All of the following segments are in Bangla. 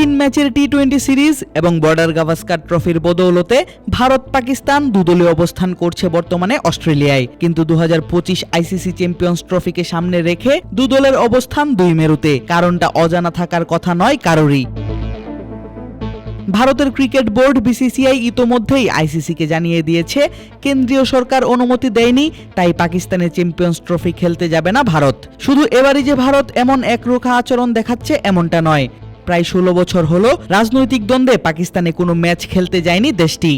তিন ম্যাচের টি টোয়েন্টি সিরিজ এবং বর্ডার গাভাস্কার ট্রফির বদৌলতে ভারত পাকিস্তান দুদলীয় অবস্থান করছে বর্তমানে অস্ট্রেলিয়ায়। কিন্তু দু হাজার পঁচিশ আইসিসি চ্যাম্পিয়ন্স ট্রফিকে সামনে রেখে দুদলের অবস্থান দুই মেরুতে, কারণটা অজানা থাকার কথা নয় কারোরই। ভারতের ক্রিকেট বোর্ড বিসিসিআই ইতোমধ্যেই আইসিসিকে জানিয়ে দিয়েছে, কেন্দ্রীয় সরকার অনুমতি দেয়নি, তাই পাকিস্তানে চ্যাম্পিয়ন্স ট্রফি খেলতে যাবে না ভারত। শুধু এবারই যে ভারত এমন একরোখা আচরণ দেখাচ্ছে এমনটা নয়। প্রায় ষোলো বছর হল রাজনৈতিক দ্বন্দ্বে পাকিস্তানে কোনো ম্যাচ খেলতে যায়নি দেশটি।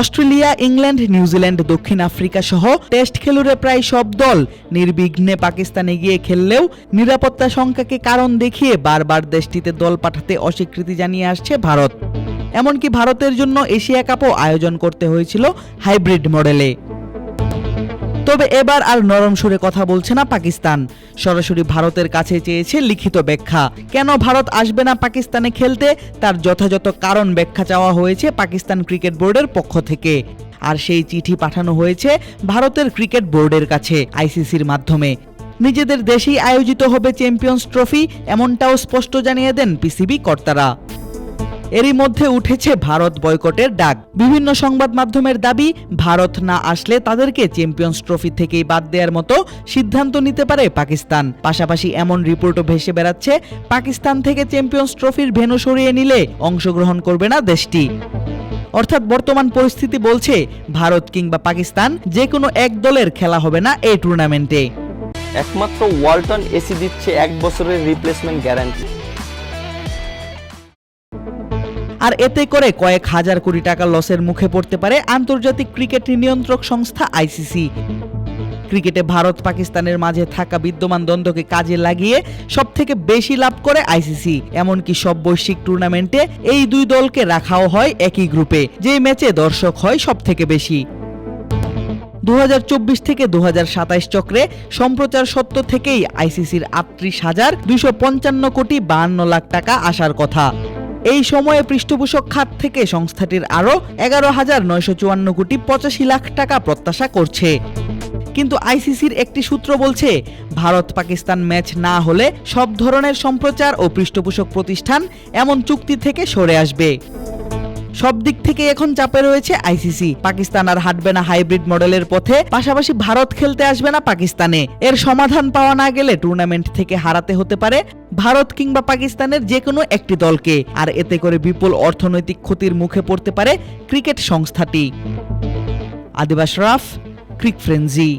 অস্ট্রেলিয়া, ইংল্যান্ড, নিউজিল্যান্ড, দক্ষিণ আফ্রিকা সহ টেস্ট খেলুড়ে প্রায় সব দল নির্বিঘ্নে পাকিস্তানে গিয়ে খেললেও নিরাপত্তা সংখ্যাকে কারণ দেখিয়ে বারবার দেশটিতে দল পাঠাতে অস্বীকৃতি জানিয়ে আসছে ভারত। এমনকি ভারতের জন্য এশিয়া কাপও আয়োজন করতে হয়েছিল হাইব্রিড মডেলে। তবে এবার আর নরম সুরে কথা বলছে না পাকিস্তান। সরাসরি ভারতের কাছে চেয়েছে লিখিত ব্যাখ্যা। কেন ভারত আসবে না পাকিস্তানে খেলতে? তার যথাযথ কারণ ব্যাখ্যা চাওয়া হয়েছে পাকিস্তান ক্রিকেট বোর্ডের পক্ষ থেকে। আর সেই চিঠি পাঠানো হয়েছে ভারতের ক্রিকেট বোর্ডের কাছে, আইসিসির মাধ্যমে। নিজেদের দেশেই আয়োজিত হবে চ্যাম্পিয়ন্স ট্রফি, এমনটাও স্পষ্ট জানিয়ে দেন পিসিবি কর্তারা। এরই মধ্যে উঠেছে ভারত বয়কটের ডাক। বিভিন্ন সংবাদ মাধ্যমের দাবি, ভারত না আসলে তাদেরকে চ্যাম্পিয়ন্স ট্রফি থেকেই বাদ দেওয়ার মতো সিদ্ধান্ত নিতে পারে পাকিস্তান। পাশাপাশি এমন রিপোর্টও ভেসে বেড়াচ্ছে, পাকিস্তান থেকে চ্যাম্পিয়ন্স ট্রফির ভেনু সরিয়ে নিলে অংশগ্রহণ করবে না দেশটি। অর্থাৎ বর্তমান পরিস্থিতি বলছে, ভারত কিংবা পাকিস্তান যে কোনো এক দলের খেলা হবে না এই টুর্নামেন্টে একমাত্র ওয়ালটন এসি দিচ্ছে এক বছরের রিপ্লেসমেন্ট গ্যারান্টি আর এতে করে কয়েক হাজার কোটি টাকা লসের মুখে পড়তে পারে আন্তর্জাতিক ক্রিকেট নিয়ন্ত্রক সংস্থা আইসিসি। ক্রিকেটে ভারত পাকিস্তানের মাঝে থাকা বিদ্যমান দ্বন্দ্বকে কাজে লাগিয়ে সব থেকে বেশি লাভ করে আইসিসি। এমনকি সব বৈশ্বিক টুর্নামেন্টে এই দুই দলকে রাখাও হয় একই গ্রুপে যে ম্যাচে দর্শক হয় সব থেকে বেশি। দু হাজার চব্বিশ থেকে দু চক্রে সম্প্রচার সত্য থেকেই আইসিসির আটত্রিশ হাজার দুইশো পঞ্চান্ন কোটি বাহান্ন লাখ টাকা আসার কথা। এই সময়ে পৃষ্ঠপোষক খাত থেকে সংস্থাটির আরও এগারো হাজার নয়শো চুয়ান্ন কোটি পঁচাশি লাখ টাকা প্রত্যাশা করছে। কিন্তু আইসিসির একটি সূত্র বলছে, ভারত পাকিস্তান ম্যাচ না হলে সব ধরনের সম্প্রচার ও পৃষ্ঠপোষক প্রতিষ্ঠান এমন চুক্তি থেকে সরে আসবে। সব দিক থেকে এখন চাপে রয়েছে আইসিসি। পাকিস্তান আর হাঁটবে না হাইব্রিড মডেলের পথে, পাশাপাশি ভারত খেলতে আসবে না পাকিস্তানে। এর সমাধান পাওয়া না গেলে টুর্নামেন্ট থেকে হারাতে হতে পারে ভারত কিংবা পাকিস্তানের যে কোনো একটি দলকে। আর এতে করে বিপুল অর্থনৈতিক ক্ষতির মুখে পড়তে পারে ক্রিকেট সংস্থাটি। আদিবাস রাফ, ক্রিক ফ্রেন্জি